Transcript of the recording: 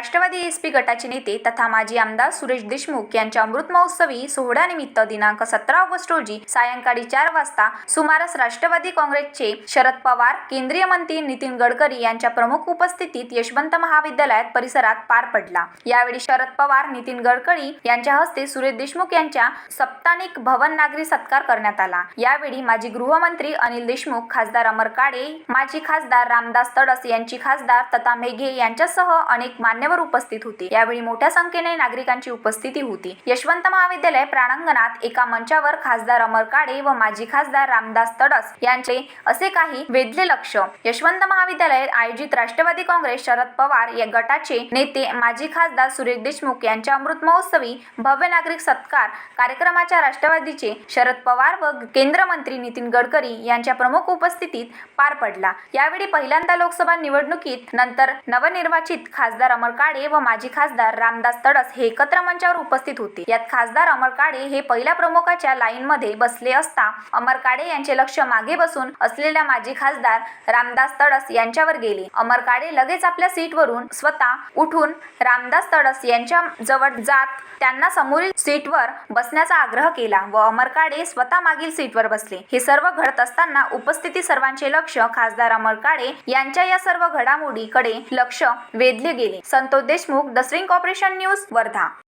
Rashtrawadi SP गटाचे नेते तथा माजी आमदार सुरेश देशमुख यांच्या अमृत महोत्सवी सोहळ्यानिमित्त दिनांक सतरा ऑगस्ट रोजी सायंकाळी चार वाजता सुमारास राष्ट्रवादी काँग्रेसचे शरद पवार केंद्रीय मंत्री नितीन गडकरी यांच्या प्रमुख उपस्थितीत यशवंत महाविद्यालयात परिसरात पार पडला. यावेळी शरद पवार नितीन गडकरी यांच्या हस्ते सुरेश देशमुख यांच्या सप्तानिक भवन नागरी सत्कार करण्यात आला. यावेळी माजी गृहमंत्री अनिल देशमुख खासदार अमर काळे माजी खासदार रामदास तडस यांची खासदार तथा मेघे यांच्यासह अनेक मान्य मान्यवर उपस्थित होते. यावेळी मोठ्या संख्येने नागरिकांची उपस्थिती होती. यशवंत महाविद्यालय प्रांगणात एका मंचावर खासदार अमर काळे व माजी खासदार रामदास तडस यांचे असे काही वेधले लक्ष. यशवंत महाविद्यालयात आयोजित राष्ट्रवादी काँग्रेस शरद पवार या गटाचे नेते माजी खासदार सुरेश देशमुख यांच्या अमृत महोत्सवी भव्य नागरिक सत्कार कार्यक्रमाच्या राष्ट्रवादीचे शरद पवार व केंद्र मंत्री नितीन गडकरी यांच्या प्रमुख उपस्थितीत पार पडला. यावेळी पहिल्यांदा लोकसभा निवडणुकीत नंतर नवनिर्वाचित खासदार अमर काळे व माजी खासदार रामदास तडस हे एकत्र मंचावर उपस्थित होते. यात खासदार अमर काळे हे पहिल्या प्रमुखाच्या लाईनमध्ये बसले असता अमर काळे यांचे लक्ष मागे बसून असलेल्या माजी खासदार रामदास तडस यांच्यावर गेले. अमर काळे लगेच आपल्या सीटवरून स्वतः उठून रामदास तडस यांच्या जवळ जात त्यांना समोरील सीटवर बसण्याचा आग्रह केला व अमर काळे स्वतः मागील सीटवर बसले. हे सर्व घडत असताना उपस्थिती सर्वांचे लक्ष खासदार अमर काळे यांच्या या सर्व घडामोडीकडे लक्ष वेधले गेले. Santosh Deshmukh the swing corporation news Wardha.